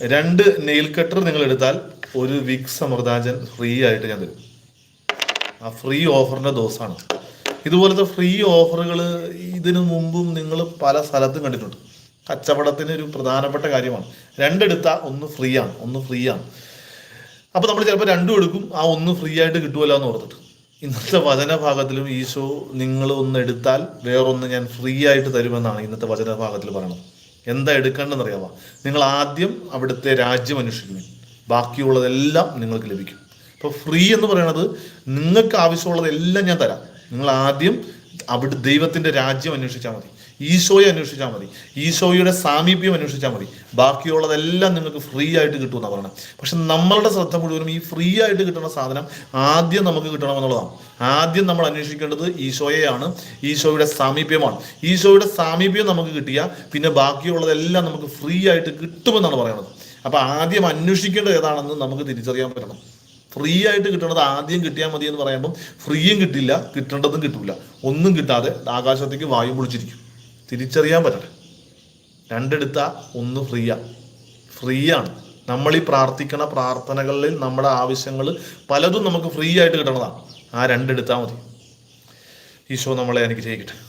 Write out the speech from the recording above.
രണ്ട് nail cutter നിങ്ങൾ എടുത്താൽ ഒരു വിഗ് സമർദാജൻ ഫ്രീ ആയിട്ട് ഞാൻ തരും. ആ ഫ്രീ ഓഫറിന്റെ ദോസാണ് ഇതുപോലത്തെ ഫ്രീ ഓഫറുകൾ ഇതിനു മുമ്പും നിങ്ങൾ പല സ്ഥലത്തും കണ്ടിട്ടുണ്ട്. കച്ചവടത്തിന് ഒരു പ്രധാനപ്പെട്ട കാര്യമാണ്. രണ്ടെടുത്താൽ ഒന്ന് ഫ്രീ ആണ് ഒന്ന് ഫ്രീ ആണ്. അപ്പോൾ നമ്മൾ ചിലപ്പോൾ രണ്ടും എടുക്കും ആ ഒന്ന് ഫ്രീ ആയിട്ട് കിട്ടുമല്ലോ എന്ന് ഓർത്തിട്ട്. ഇന്നത്തെ വചനഭാഗത്തിലും ഈശോ നിങ്ങൾ ഒന്ന് എടുത്താൽ വേറൊന്ന് ഞാൻ ഫ്രീ ആയിട്ട് തരുമെന്നാണ് ഇന്നത്തെ വചനഭാഗത്തിൽ പറയണത് എന്താ എടുക്കേണ്ടതെന്ന് അറിയാമോ നിങ്ങൾ ആദ്യം അവിടുത്തെ രാജ്യം അന്വേഷിക്കുവിൻ ബാക്കിയുള്ളതെല്ലാം നിങ്ങൾക്ക് ലഭിക്കും. ഇപ്പോൾ ഫ്രീ എന്ന് പറയുന്നത് നിങ്ങൾക്ക് ആവശ്യമുള്ളതെല്ലാം ഞാൻ തരാം. നിങ്ങൾ ആദ്യം അവിടെ ദൈവത്തിന്റെ രാജ്യം അന്വേഷിച്ചാൽ മതി. ഈശോയെ അന്വേഷിച്ചാൽ മതി. ഈശോയുടെ സാമീപ്യം അന്വേഷിച്ചാൽ മതി. ബാക്കിയുള്ളതെല്ലാം നിങ്ങൾക്ക് ഫ്രീ ആയിട്ട് കിട്ടുമെന്നാണ് പറയുന്നത് പക്ഷെ നമ്മളുടെ ശ്രദ്ധ മുഴുവനും ഈ ഫ്രീ ആയിട്ട് കിട്ടുന്ന സാധനം ആദ്യം നമുക്ക് കിട്ടണമെന്നുള്ളതാണ്. ആദ്യം നമ്മൾ അന്വേഷിക്കേണ്ടത് ഈശോയെയാണ്. ഈശോയുടെ സാമീപ്യമാണ്. ഈശോയുടെ സാമീപ്യം നമുക്ക് കിട്ടിയ പിന്നെ ബാക്കിയുള്ളതെല്ലാം നമുക്ക് ഫ്രീ ആയിട്ട് കിട്ടുമെന്നാണ് പറയുന്നത് അപ്പൊ ആദ്യം അന്വേഷിക്കേണ്ടത് ഏതാണെന്ന് നമുക്ക് തിരിച്ചറിയാൻ പറ്റണം. ഫ്രീ ആയിട്ട് കിട്ടേണ്ടത് ആദ്യം കിട്ടിയാൽ മതി എന്ന് പറയുമ്പം ഫ്രീയും കിട്ടില്ല കിട്ടേണ്ടതും കിട്ടില്ല ഒന്നും കിട്ടാതെ ആകാശത്തേക്ക് വായു പൊളിച്ചിരിക്കും. തിരിച്ചറിയാൻ പറ്റില്ല രണ്ടെടുത്ത ഒന്ന് ഫ്രീയാ. ഫ്രീ ആണ് നമ്മൾ ഈ പ്രാർത്ഥിക്കണ പ്രാർത്ഥനകളിൽ നമ്മുടെ ആവശ്യങ്ങൾ പലതും നമുക്ക് ഫ്രീ ആയിട്ട് കിട്ടണതാണ്. ആ രണ്ടെടുത്താൽ മതി. ഈശോ നമ്മളെ എനിക്ക് അനുഗ്രഹിക്കട്ടെ.